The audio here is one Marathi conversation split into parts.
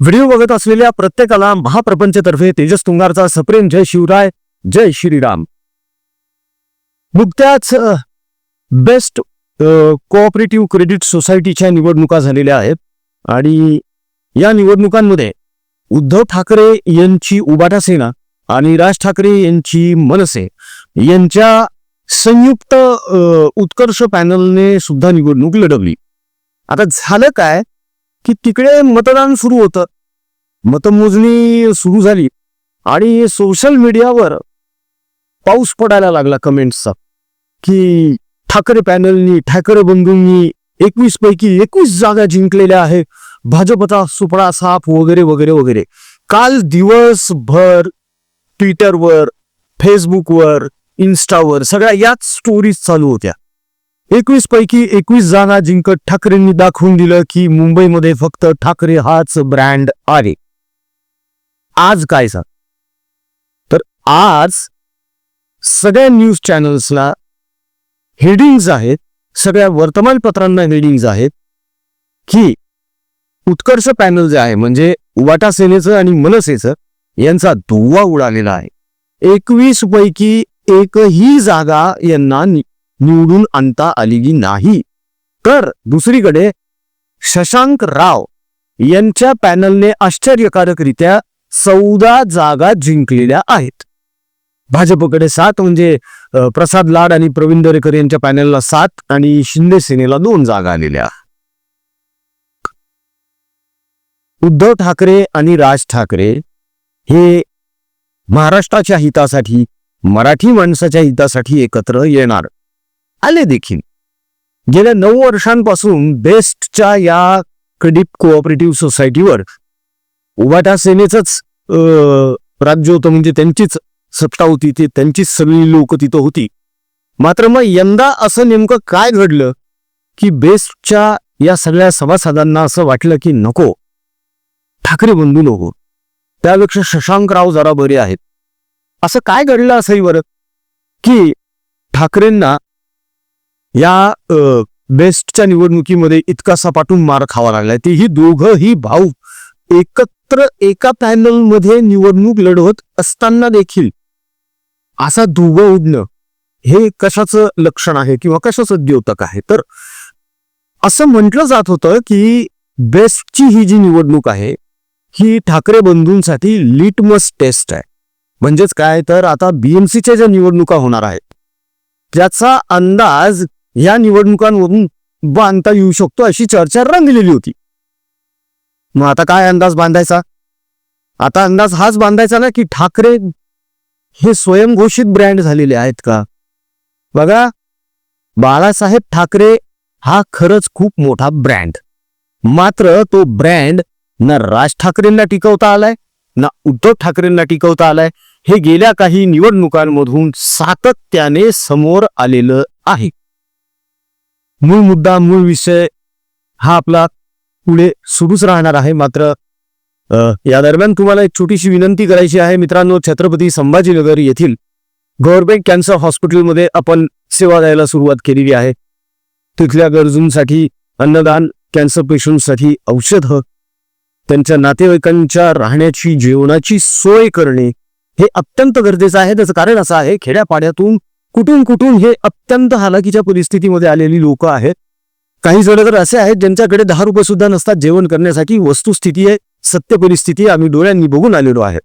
व्हिडिओ बघत असलेल्या प्रत्येकाला महाप्रपंचतर्फे तेजस तुंगारचा सप्रेम जय शिवराय जय श्रीराम. नुकत्याच बेस्ट कोऑपरेटिव्ह क्रेडिट सोसायटीच्या निवडणुका झालेल्या आहेत आणि या निवडणुकांमध्ये उद्धव ठाकरे यांची उबाटा सेना आणि राज ठाकरे यांची मनसे यांच्या संयुक्त उत्कर्ष पॅनलने सुद्धा निवडणूक लढवली. आता झालं काय? की तिकडे मतदान सुरू होतं. मतमोजणी सुरू झाली आणि सोशल मीडियावर पाऊस पडायला लागला कमेंट्सचा की ठाकरे पॅनलनी ठाकरे बंधूंनी एकवीस पैकी एकवीस जागा जिंकलेल्या आहे भाजपचा सुपडा साफ वगैरे वगैरे वगैरे. काल दिवसभर ट्विटरवर फेसबुकवर इन्स्टावर सगळ्या याच स्टोरीज चालू होत्या. एकवीस पैकी एकवीस जागा जिंकत ठाकरेंनी दाखवून दिलं की मुंबईमध्ये फक्त ठाकरे हाच ब्रँड आहे. आज काय सांग? तर आज सगळ्या न्यूज चॅनल्सला हेडिंग्ज आहेत सगळ्या वर्तमानपत्रांना हेडिंग्ज आहेत की उत्कर्ष पॅनल जे आहे म्हणजे वाटा सेनेचं आणि मनसेचं यांचा धुव्वा उडालेला आहे. एकवीस पैकी एकही जागा यांना निवडून आणता आलेली नाही? तर दुसरीकडे शशांक राव यांच्या पॅनलने आश्चर्यकारकरित्या चौदा जागा जिंकलेल्या आहेत. भाजपकडे सात म्हणजे प्रसाद लाड आणि प्रवीण दरेकर यांच्या पॅनलला सात आणि शिंदे सेनेला दोन जागा आलेल्या. उद्धव ठाकरे आणि राज ठाकरे हे महाराष्ट्राच्या हितासाठी मराठी माणसाच्या हितासाठी एकत्र येणार. आले देखील. गेल्या नऊ वर्षांपासून बेस्टच्या या क्रेडिट कोऑपरेटिव्ह सोसायटीवर उभाटा सेनेचंच राज्य होतं म्हणजे त्यांचीच सत्ता होती ते त्यांचीच सगळी लोक तिथं होती. मात्र मग यंदा असं नेमकं काय घडलं की बेस्टच्या या सगळ्या सभासदांना असं वाटलं की नको ठाकरे बंधू नको त्यापेक्षा शशांकराव जरा बरे आहेत. असं काय घडलं असंही बरं की ठाकरेंना या बेस्टच्या निवडणुकीमध्ये इतका सपाटून मार खावा लागलाय. तेही दोघंही भाऊ एकत्र एका पॅनलमध्ये निवडणूक लढवत असताना देखील असा दुवं उडणं हे कशाचं लक्षण आहे किंवा कशाचं द्योतक आहे? तर असं म्हटलं जात होतं की बेस्टची ही जी निवडणूक आहे ही ठाकरे बंधूंसाठी लिटमस टेस्ट आहे. म्हणजेच काय? तर आता बीएमसीच्या ज्या निवडणुका होणार आहेत त्याचा अंदाज या निवडणुकांवरून बांधता येऊ शकतो अशी चर्चा रंगलेली होती. मग आता काय अंदाज बांधायचा? आता अंदाज हाच बांधायचा ना की ठाकरे हे स्वयंघोषित ब्रँड झालेले आहेत का? बघा बाळासाहेब ठाकरे हा खरंच खूप मोठा ब्रँड. मात्र तो ब्रँड ना राज ठाकरेंना टिकवता आलाय ना उद्धव ठाकरेंना टिकवता आलाय. हे गेल्या काही निवडणुकांमधून सातत्याने समोर आलेलं आहे. मूळ मुद्दा मूळ विषय हा आपला पुढे सुरूच राहणार आहे. मात्र या दरम्यान तुम्हाला एक छोटीशी विनंती करायची आहे. मित्रांनो छत्रपती संभाजीनगर येथील गव्हर्नमेंट कॅन्सर हॉस्पिटलमध्ये आपण सेवा द्यायला सुरुवात केलेली आहे. तिथल्या गरजूंसाठी अन्नदान कॅन्सर पेशंटसाठी औषधं त्यांच्या नातेवाईकांच्या राहण्याची जेवणाची सोय करणे हे अत्यंत गरजेचं आहे. त्याचं कारण असं आहे खेड्यापाड्यातून कुठून कुठून हे अत्यंत हालाकीच्या परिस्थितीमध्ये आलेली लोक आहेत. काही जण तर असे आहेत ज्यांच्याकडे दहा रुपये सुद्धा नसतात जेवण करण्यासाठी. वस्तुस्थिती आहे सत्य परिस्थिती आम्ही डोळ्यांनी बघून आलेलो आहे.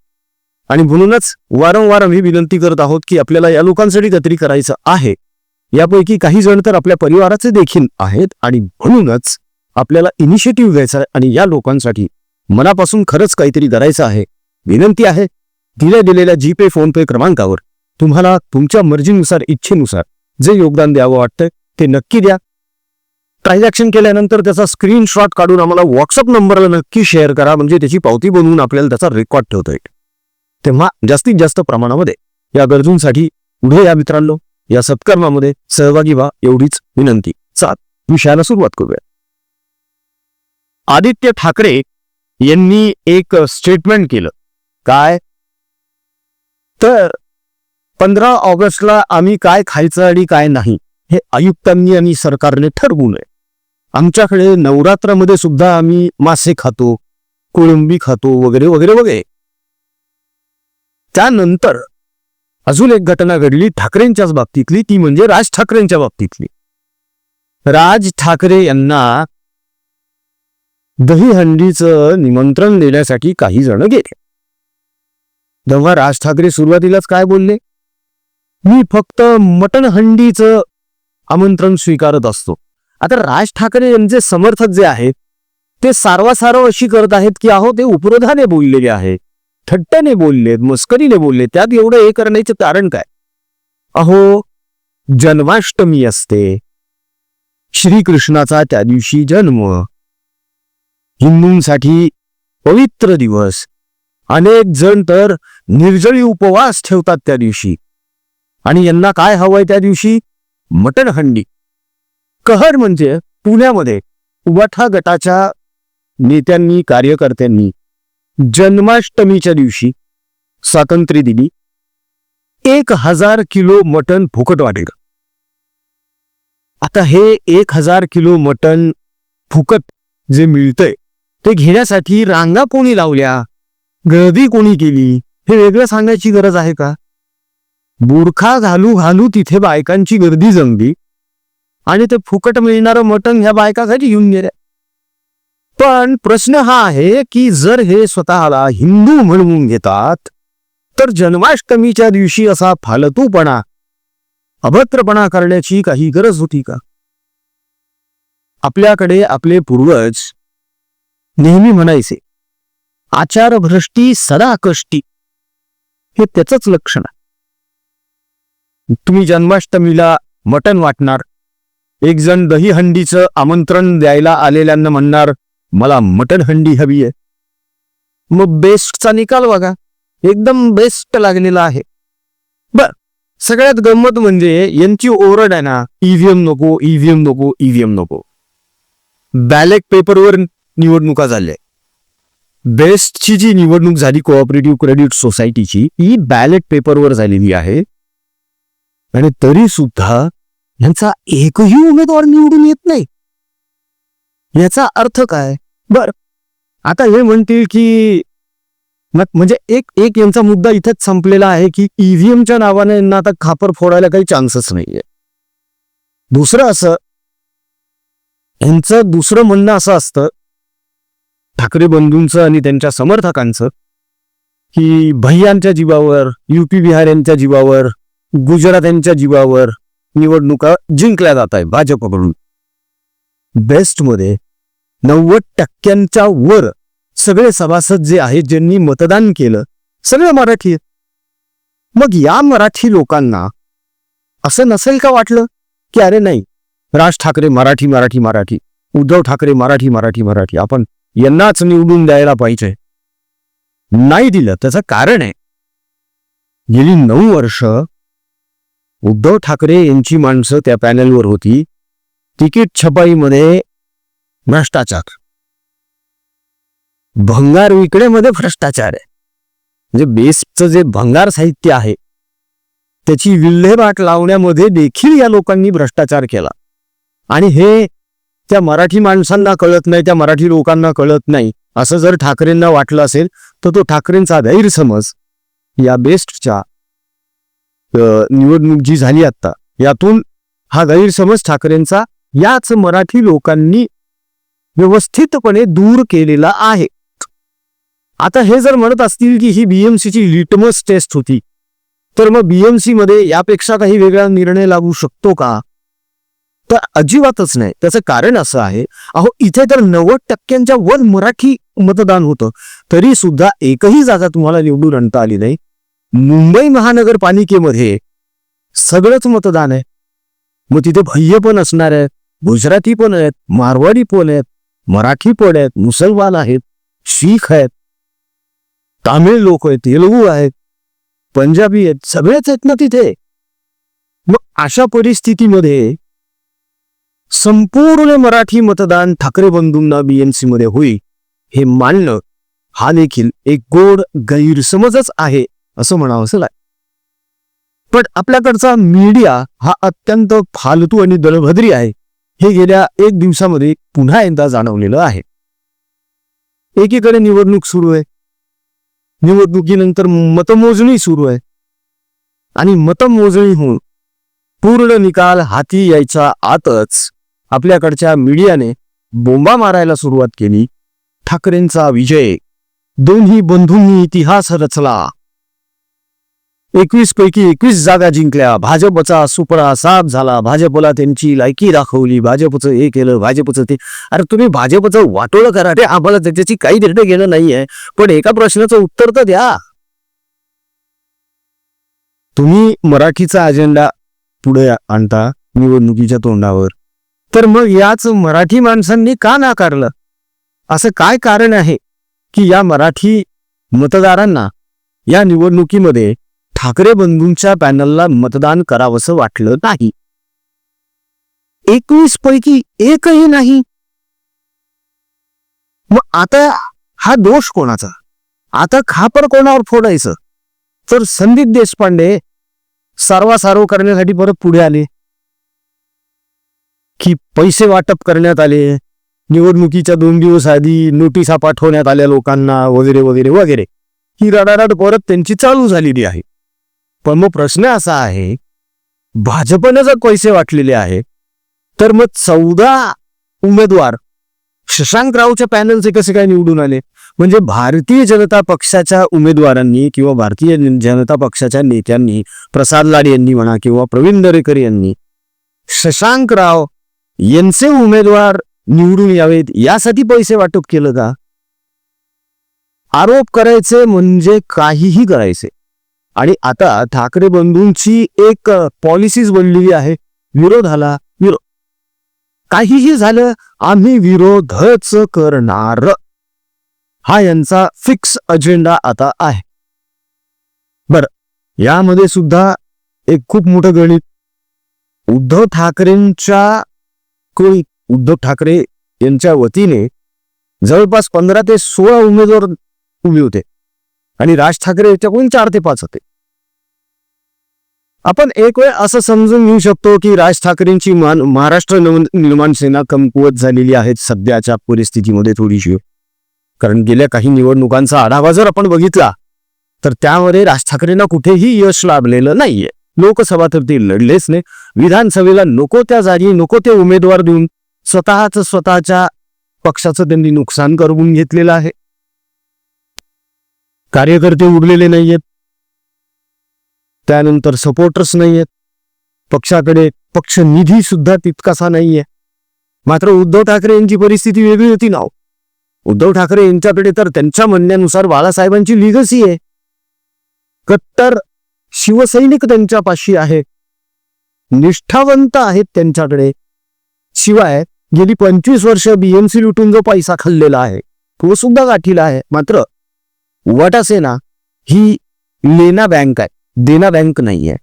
आणि म्हणूनच वारंवार आम्ही विनंती करत आहोत की आपल्याला या लोकांसाठी काहीतरी करायचं आहे. यापैकी काही जण तर आपल्या परिवाराचे देखील आहेत आणि म्हणूनच आपल्याला इनिशिएटिव्ह घ्यायचा आहे आणि या लोकांसाठी मनापासून खरंच काहीतरी करायचं आहे. विनंती आहे दिल्या दिलेल्या जीपे फोनपे क्रमांकावर. तुम्हाला तुमच्या मर्जीनुसार इच्छेनुसार जे योगदान द्यावं वाटतं ते नक्की द्या. ट्रान्झॅक्शन केल्यानंतर त्याचा स्क्रीनशॉट काढून आम्हाला व्हॉट्सअप नंबरला नक्की शेअर करा म्हणजे त्याची पावती बनवून आपल्याला त्याचा रेकॉर्ड ठेवता येईल. तेव्हा जास्तीत जास्त प्रमाणामध्ये या गरजूंसाठी पुढे या मित्रांनो या सत्कर्मामध्ये सहभागी व्हा एवढीच विनंती. चाल विषयाला सुरुवात करूया. आदित्य ठाकरे यांनी एक स्टेटमेंट केलं. काय? तर पंधरा ऑगस्टला आम्ही काय खायचं आणि काय नाही हे आयुक्तांनी आणि सरकारने ठरवू नये. आमच्याकडे नवरात्रामध्ये सुद्धा आम्ही मासे खातो कोळंबी खातो वगैरे वगैरे वगैरे. त्यानंतर अजून एक घटना घडली ठाकरेंच्याच बाबतीतली ती म्हणजे राज ठाकरेंच्या बाबतीतली. राज ठाकरे यांना दहीहंडीचं निमंत्रण देण्यासाठी काही जण गेले. तेव्हा राज ठाकरे सुरुवातीलाच काय बोलले? मी फक्त मटण हंडीचं आमंत्रण स्वीकारत असतो. आता राज ठाकरे यांचे समर्थक जे आहेत ते सारवासारव अशी करत आहेत की अहो ते उपरोधाने बोललेले आहे. थट्ट्याने बोललेत मस्करीने बोलले त्यात एवढं हे करण्याचं कारण काय? अहो जन्माष्टमी असते. श्रीकृष्णाचा त्या दिवशी जन्म. हिंदूंसाठी पवित्र दिवस. अनेक जण तर निर्जळी उपवास ठेवतात त्या दिवशी. आणि यांना काय हवंय त्या दिवशी? मटण हंडी. कहर म्हणजे पुण्यामध्ये उबाठा गटाच्या नेत्यांनी कार्यकर्त्यांनी जन्माष्टमीच्या दिवशी स्वातंत्र्य दिली. एक हजार किलो मटण फुकट वाटेल. आता हे एक हजार किलो मटण फुकट जे मिळतंय ते घेण्यासाठी रांगा कोणी लावल्या? गर्दी कोणी केली? हे वेगळं सांगायची गरज आहे का? बुरखा घालू घालू तिथे बायकांची गर्दी जमली. आणि ते फुकट मिळणारं मटण ह्या बायकासाठी घेऊन गेल्या. पण प्रश्न हा आहे की जर हे स्वतःला हिंदू म्हणवून घेतात तर जन्माष्टमीच्या दिवशी असा फालतूपणा अभद्रपणा करण्याची काही गरज होती का? आपल्याकडे आपले पूर्वज नेहमी म्हणायचे आचारभ्रष्टी सदा कष्टी. हे त्याच लक्षण आहे. तुम्ही जन्माष्टमीला मटण वाटणार. एक जण दही हंडीचं आमंत्रण द्यायला आलेल्यांना म्हणणार मला मटण हंडी हवी आहे. मग बेस्टचा निकाल बघा. एकदम बेस्ट लागलेला आहे. बर सगळ्यात गंमत म्हणजे यांची ओरड आहे ना ईव्हीएम नको ईव्हीएम नको ईव्हीएम नको. बॅलेट पेपरवर निवडणुका झाल्या. बेस्टची जी निवडणूक झाली कोऑपरेटिव्ह क्रेडिट सोसायटीची ही बॅलेट पेपरवर झालेली आहे. आणि तरी सुद्धा यांचा एकही उमेदवार निवडून येत नाही. याचा अर्थ काय? बर. आता हे म्हणतील की मग म्हणजे एक एक यांचा मुद्दा इथेच संपलेला आहे की ईव्हीएमच्या नावाने यांना आता खापर फोडायला काही चान्सच नाहीये. दुसरं असं यांचं दुसरं म्हणणं असं असतं ठाकरे बंधूंचं आणि त्यांच्या समर्थकांचं की भैयांच्या जीवावर युपी बिहार यांच्या जीवावर गुजरात यांच्या जीवावर निवडणुका जिंकल्या जात आहे भाजपकडून. बेस्टमध्ये नव्वद टक्क्यांच्या वर सगळे सभासद जे आहेत ज्यांनी मतदान केलं सगळे मराठी आहेत. मग या मराठी लोकांना असं नसेल का वाटलं की अरे नाही राज ठाकरे मराठी मराठी मराठी उद्धव ठाकरे मराठी मराठी मराठी आपण यांनाच निवडून द्यायला पाहिजे. नाही दिलं त्याचं कारण आहे. गेली नऊ वर्ष उद्धव ठाकरे यांची माणसं त्या पॅनलवर होती. तिकीट छपाईमध्ये भ्रष्टाचार. भंगार विकडेमध्ये भ्रष्टाचार आहे. म्हणजे बेस्टचं जे भंगार साहित्य आहे त्याची विल्हेवाट लावण्यामध्ये देखील या लोकांनी भ्रष्टाचार केला. आणि हे त्या मराठी माणसांना कळत नाही त्या मराठी लोकांना कळत नाही असं जर ठाकरेंना वाटलं असेल तर तो ठाकरेंचा गैरसमज या बेस्टच्या निवडणूक जी झाली आता यातून हा गैरसमज ठाकरेंचा याच मराठी लोकांनी व्यवस्थितपणे दूर केलेला आहे. आता हे जर म्हणत असतील की ही बीएमसीची लिटमस टेस्ट होती तर मग बीएमसी मध्ये यापेक्षा काही वेगळा निर्णय लागू शकतो का? तर अजिबातच नाही. त्याचं कारण असं आहे अहो इथे तर नव्वद टक्क्यांच्या वर मराठी मतदान होतं तरी सुद्धा एकही जागा तुम्हाला निवडून आणता आली नाही. मुंबई महानगरपालिकेमध्ये सगळंच मतदान आहे. मग तिथे भय्य पण असणार आहेत गुजराती पण आहेत मारवाडी पण आहेत मराठी पण आहेत मुसलमान आहेत शीख आहेत तामिळ लोक आहेत तेलुगू आहेत पंजाबी आहेत सगळेच आहेत ना तिथे. मग अशा परिस्थितीमध्ये संपूर्ण मराठी मतदान ठाकरे बंधूंना बीएमसी मध्ये होईल हे मानणं हा देखील एक गोड गैरसमजच आहे. असं म्हणावं असं लाग पण आपल्याकडचा मीडिया हा अत्यंत फालतू आणि दळभद्री आहे. हे गेल्या एक दिवसामध्ये पुन्हा एकदा जाणवलेलं आहे. एकीकडे निवडणूक सुरू आहे. निवडणुकीनंतर मतमोजणी सुरू आहे. आणि मतमोजणी होऊन पूर्ण निकाल हाती यायच्या आतच आपल्याकडच्या मीडियाने बोंबा मारायला सुरुवात केली. ठाकरेंचा विजय. दोन्ही बंधूंनी इतिहास रचला. एकवीस पैकी एकवीस जागा जिंकल्या. भाजपचा सुपरा साफ झाला. भाजपला त्यांची लायकी दाखवली. भाजपचं हे केलं भाजपचं ते. अरे तुम्ही भाजपचं वाटोळं करा ते आम्हाला त्याच्याची काही निर्णय घेणं नाहीये. पण एका प्रश्नाचं उत्तर तर द्या. तुम्ही मराठीचा अजेंडा पुढे आणता निवडणुकीच्या तोंडावर. तर मग याच मराठी माणसांनी का नाकारलं? असं काय कारण आहे की या मराठी मतदारांना या निवडणुकीमध्ये ठाकरे बंधूंच्या पॅनलला मतदान करावंसं वाटलं नाही. एकवीस पैकी एकही नाही. मग आता हा दोष कोणाचा? आता खापर कोणावर फोडायचं? तर संदीप देशपांडे सारवासारव करण्यासाठी परत पुढे आले. की पैसे वाटप करण्यात आले निवडणुकीच्या दोन दिवस आधी नोटिसा पाठवण्यात आल्या लोकांना वगैरे वगैरे वगैरे. ही रडारड परत त्यांची चालू झालेली आहे. पण मग प्रश्न असा आहे भाजपनं जर पैसे वाटलेले आहे तर मग चौदा उमेदवार शशांकरावच्या पॅनलचे कसे काय निवडून आले? म्हणजे भारतीय जनता पक्षाच्या उमेदवारांनी किंवा भारतीय जनता पक्षाच्या नेत्यांनी प्रसाद लाड यांनी म्हणा किंवा प्रवीण दरेकर यांनी शशांकराव यांचे उमेदवार निवडून यावेत यासाठी पैसे वाटप केलं का? आरोप करायचे म्हणजे काहीही करायचे. आणि आता ठाकरे बंधूंची एक पॉलिसीच बनलेली आहे. विरोधाला विरोध काहीही झालं आम्ही विरोधच करणार. हा यांचा फिक्स अजेंडा आता आहे. बर यामध्ये सुद्धा एक खूप मोठं गणित. उद्धव ठाकरेंच्या कोणी उद्धव ठाकरे यांच्या वतीने जवळपास पंधरा ते सोळा उमेदवार उभे होते. आणि राज ठाकरे याच्याकडून चार ते पाच होते. आपण एक वेळ असं समजून घेऊ शकतो की राज ठाकरेंची मान महाराष्ट्र नव निर्माण सेना कमकुवत झालेली आहे सध्याच्या परिस्थितीमध्ये थोडीशी. कारण गेल्या काही निवडणुकांचा आढावा जर आपण बघितला तर त्यामध्ये राज ठाकरेंना कुठेही यश लाभलेलं नाहीये. लोकसभा तर ते लढलेच नाही. विधानसभेला नको त्या जागी नको ते उमेदवार देऊन स्वतःच स्वतःच्या पक्षाचं त्यांनी नुकसान करून घेतलेलं आहे. कार्यकर्ते उरलेले नाहीयेत. त्यानंतर सपोर्टर्स नाही आहेत पक्षाकडे पक्ष निधी सुद्धा तितकासा नाहीये. मात्र उद्धव ठाकरे यांची परिस्थिती वेगळी होती नाव हो. उद्धव ठाकरे यांच्याकडे तर त्यांच्या म्हणण्यानुसार बाळासाहेबांची लिगसी आहे. कट्टर शिवसैनिक त्यांच्यापाशी आहे. निष्ठावंत आहेत त्यांच्याकडे. शिवाय गेली पंचवीस वर्ष बीएमसी लुटून जो पैसा खाल्लेला आहे तो सुद्धा गाठीला आहे. मात्र वटसेना ही लेना बँक आहे देना बँक नाही आहे.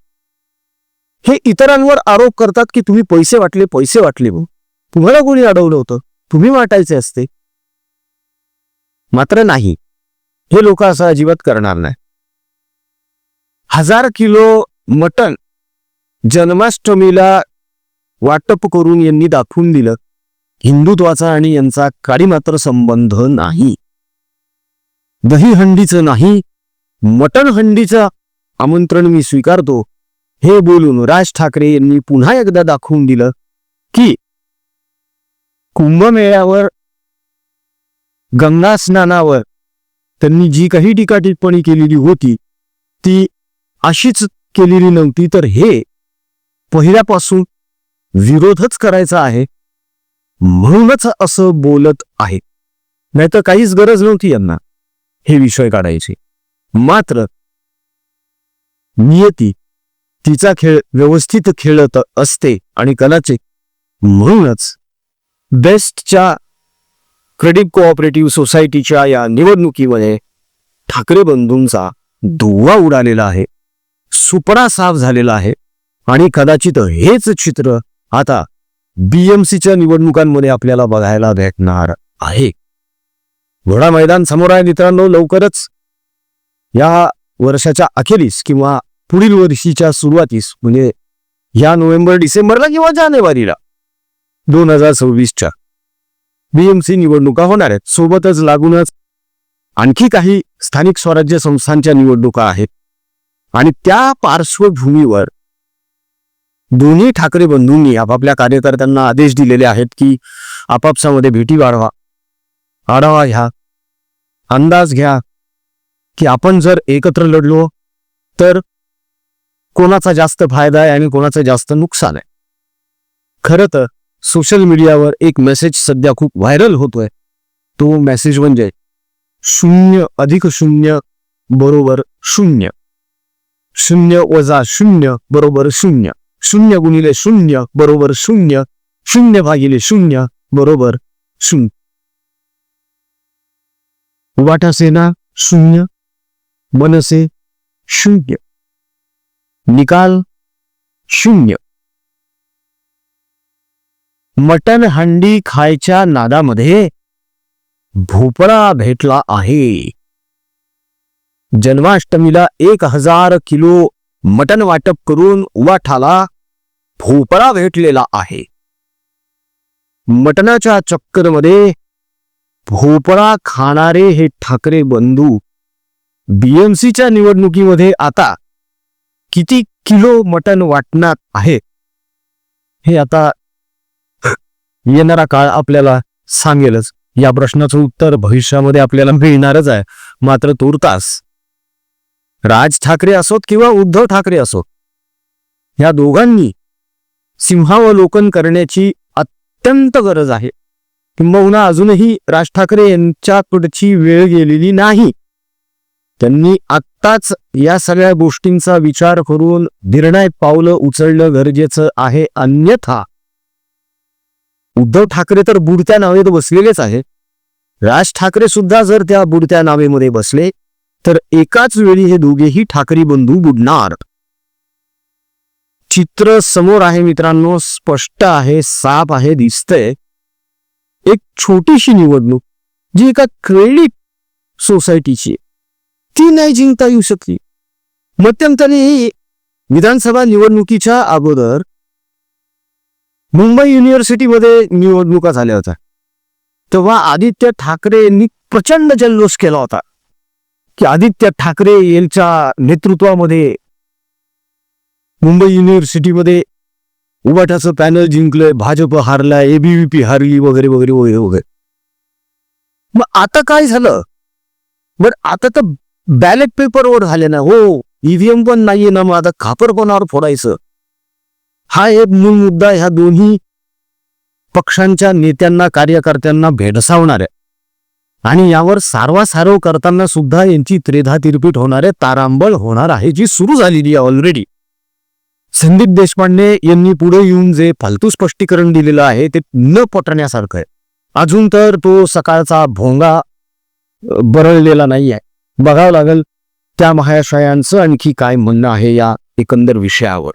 हे इतरांवर आरोप करतात की तुम्ही पैसे वाटले पैसे वाटले भाऊ. तुम्हाला कोणी अडवलं होतं? तुम्ही वाटायचे असते. मात्र नाही. हे लोक असं अजिबात करणार नाही. हजार किलो मटण जन्माष्टमीला वाटप करून यांनी दाखवून दिलं. हिंदुत्वाचा आणि यांचा काळी मात्र संबंध नाही. दही हंडीचं नाही मटण हंडीचं आमंत्रण मी स्वीकारतो. हे बोलून राज ठाकरे यांनी पुन्हा एकदा दाखवून दिलं की कुंभमेळ्यावर गंगा स्नानावर त्यांनी जी काही टीका टिप्पणी केलेली होती ती अशीच केलेली नव्हती. तर हे पहिल्यापासून विरोधच करायचा आहे म्हणूनच असं बोलत आहे. नाहीतर काहीच गरज नव्हती यांना. हे विषय काढायचे. मात्र नियती तिचा खेळ व्यवस्थित खेळत असते आणि कदाचित म्हणूनच बेस्टच्या क्रेडिट कोऑपरेटिव्ह सोसायटीच्या या निवडणुकीमध्ये ठाकरे बंधूंचा धुवा उडालेला आहे सुपडा साफ झालेला आहे आणि कदाचित हेच चित्र आता बीएमसीच्या निवडणुकांमध्ये आपल्याला बघायला भेटणार आहे. घोडा मैदान समोर आहे मित्रांनो लवकरच या वर्षाच्या अखेरीस किंवा पुढील वर्षीच्या सुरुवातीस म्हणजे या नोव्हेंबर डिसेंबरला किंवा जानेवारीला दोन हजार सव्वीसच्या बीएमसी निवडणुका होणार आहेत. सोबतच लागूनच आणखी काही स्थानिक स्वराज्य संस्थांच्या निवडणुका आहेत. आणि त्या पार्श्वभूमीवर दोन्ही ठाकरे बंधूंनी आपापल्या कार्यकर्त्यांना आदेश दिलेले आहेत की आपापसामध्ये भेटी वाढवा. आढावा घ्या. अंदाज घ्या की आपण जर एकत्र लढलो तर कोणाचा जास्त फायदा आहे आणि कोणाचं जास्त नुकसान आहे. खरं तर सोशल मीडियावर एक मेसेज सध्या खूप व्हायरल होतोय. तो मेसेज म्हणजे शून्य अधिक शून्य बरोबर शून्य. शून्य वजा शून्य बरोबर शून्य. शून्य गुणिले शून्य बरोबर शून्य. शून्य भागिले शून्य बरोबर शून्य. वाटासेना शून्य मनसे शून्य निकाल शून्य. मटन हंडी खायच्या नादामध्ये भोपळा भेटला आहे. जन्माष्टमीला एक हजार किलो मटन वाटप करून उवाठाला भोपळा भेटलेला आहे. मटनाच्या चक्करमध्ये भोपळा खाणारे हे ठाकरे बंधू बीएमसीच्या निवडणुकीमध्ये आता किती किलो मटन वाटणार आहे? हे आता येणारा काळ आपल्याला सांगेलच. या प्रश्नाचं उत्तर भविष्यामध्ये आपल्याला मिळणारच आहे. मात्र तुर्तास राज ठाकरे असोत किंवा उद्धव ठाकरे असोत या दोघांनी सिंहावलोकन करण्याची अत्यंत गरज आहे. किंबहुना अजूनही राज ठाकरे यांच्याकडची वेळ गेलेली नाही. त्यांनी आत्ताच या सगळ्या गोष्टींचा विचार करून निर्णायक पावलं उचलणं गरजेचं आहे. अन्यथा उद्धव ठाकरे तर बुडत्या नावेत बसलेलेच आहे राज ठाकरे सुद्धा जर त्या बुडत्या नावेमध्ये बसले तर एकाच वेळी हे दोघेही ठाकरे बंधू बुडणार. चित्र समोर आहे मित्रांनो स्पष्ट आहे साफ आहे दिसतंय. एक छोटीशी निवडणूक जी एका क्रेडिट सोसायटीची ती नाही जिंकता येऊ शकली. मध्यंतरी विधानसभा निवडणुकीच्या अगोदर मुंबई युनिव्हर्सिटीमध्ये निवडणुका झाल्या होत्या. तेव्हा आदित्य ठाकरे यांनी प्रचंड जल्लोष केला होता. की आदित्य ठाकरे यांच्या नेतृत्वामध्ये मुंबई युनिव्हर्सिटीमध्ये उबाटाचं पॅनल जिंकलंय भाजप हारला एबीव्हीपी हारली वगैरे वगैरे वगैरे वगैरे. मग आता काय झालं? बर आता तर बॅलेट पेपरवर झाले ना हो ईव्हीएम पण नाहीये ना मग आता खापर कोणावर फोडायचं? हा एक मूळ मुद्दा ह्या दोन्ही पक्षांच्या नेत्यांना कार्यकर्त्यांना भेडसावणार आहे आणि यावर सारवासारव करताना सुद्धा यांची त्रेधा तिरपीट होणार आहे तारांबळ होणार आहे जी सुरू झालेली आहे ऑलरेडी संदीप देशपांडे यांनी पुढे येऊन जे फालतू स्पष्टीकरण दिलेलं आहे ते न पटण्यासारखं आहे. अजून तर तो सकाळचा भोंगा बरळलेला नाही आहे बघावं लागेल त्या महाशयांचं आणखी काय म्हणणं आहे या एकंदर विषयावर.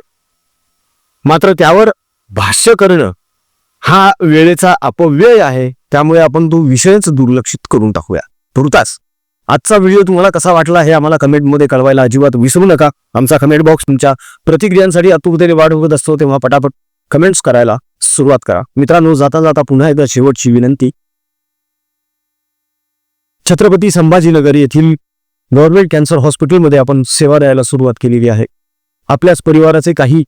मात्र त्यावर भाष्य करणं हा वेळेचा अपव्यय आहे त्यामुळे आपण तो विषयच दुर्लक्षित करून टाकूया. तुर्तास आजचा व्हिडिओ तुम्हाला कसा वाटला हे आम्हाला कमेंटमध्ये कळवायला अजिबात विसरू नका. आमचा कमेंट बॉक्स तुमच्या प्रतिक्रियांसाठी आतुरतेने वाढ होत असतो तेव्हा पटापट कमेंट्स करायला सुरुवात करा. मित्रांनो जाता जाता पुन्हा एकदा शेवटची विनंती. छत्रपती संभाजीनगर येथील गव्हर्नमेंट कॅन्सर हॉस्पिटलमध्ये आपण सेवा द्यायला सुरुवात केलेली आहे. आपल्याच परिवाराचे काही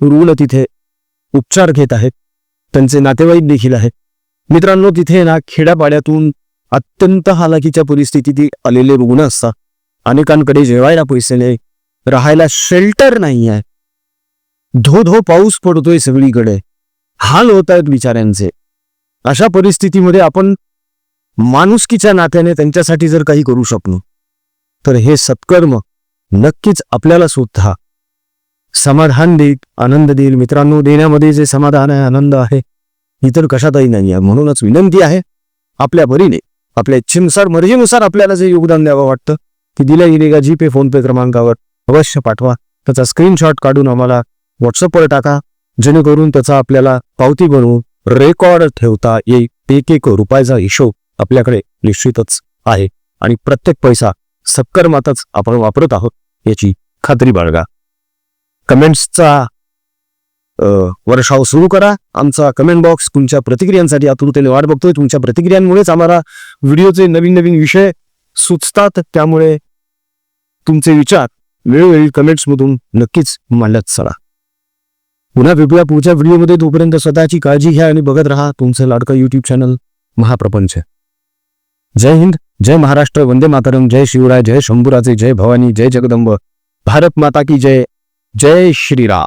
रुग्ण तिथे उपचार घेत आहेत. त्यांचे नातेवाईक देखील आहेत. मित्रांनो तिथे ना खेड्यापाड्यातून अत्यंत हालाकीच्या परिस्थितीत आलेले रुग्ण असतात. अनेकांकडे जेवायला पैसे नाही राहायला शेल्टर नाही आहे. धो धो पाऊस पडतोय सगळीकडे. हाल होत आहेत बिचाऱ्यांचे. अशा परिस्थितीमध्ये आपण माणुसकीच्या नात्याने त्यांच्यासाठी जर काही करू शकलो तर हे सत्कर्म नक्कीच आपल्याला सुद्धा समाधान देईल आनंद देईल. मित्रांनो देण्यामध्ये जे समाधान आहे आनंद आहे इतर कशातही नाही आहे म्हणूनच विनंती आहे आपल्या परीने आपल्या इच्छेनुसार मर्जीनुसार आपल्याला जे योगदान द्यावं वाटतं की दिल्या गेलेल्या जीपे फोनपे क्रमांकावर अवश्य पाठवा. त्याचा स्क्रीनशॉट काढून आम्हाला व्हॉट्सअपवर टाका. जेणेकरून त्याचा आपल्याला पावती बनवून रेकॉर्ड ठेवता येईल. एक एक रुपयाचा हिशोब आपल्याकडे निश्चितच आहे. आणि प्रत्येक पैसा सत्कर्मातच आपण वापरत आहोत याची खात्री बाळगा. कमेंट्सचा वर्षाव सुरू करा. आमचा कमेंट बॉक्स तुमच्या प्रतिक्रियांसाठी आतुरतेने वाट बघतोय. तुमच्या प्रतिक्रियांमुळेच आम्हाला व्हिडिओचे नवीन नवीन विषय सुचतात. त्यामुळे तुमचे विचार वेळोवेळी कमेंट्समधून नक्कीच मांडत चला. पुन्हा भेटूया पुढच्या व्हिडिओमध्ये. तोपर्यंत स्वतःची काळजी घ्या आणि बघत राहा तुमचं लाडकं युट्यूब चॅनल महाप्रपंच. जय हिंद जय महाराष्ट्र वंदे मातरम जय शिवराय जय शंभूराजे जय भवानी जय जगदंब. भारत माता की जय. जय श्रीराम.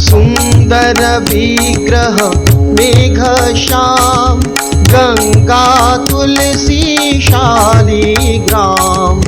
सुन्दर विग्रह मेघ श्याम गङ्गा तुलसी शालिग्राम।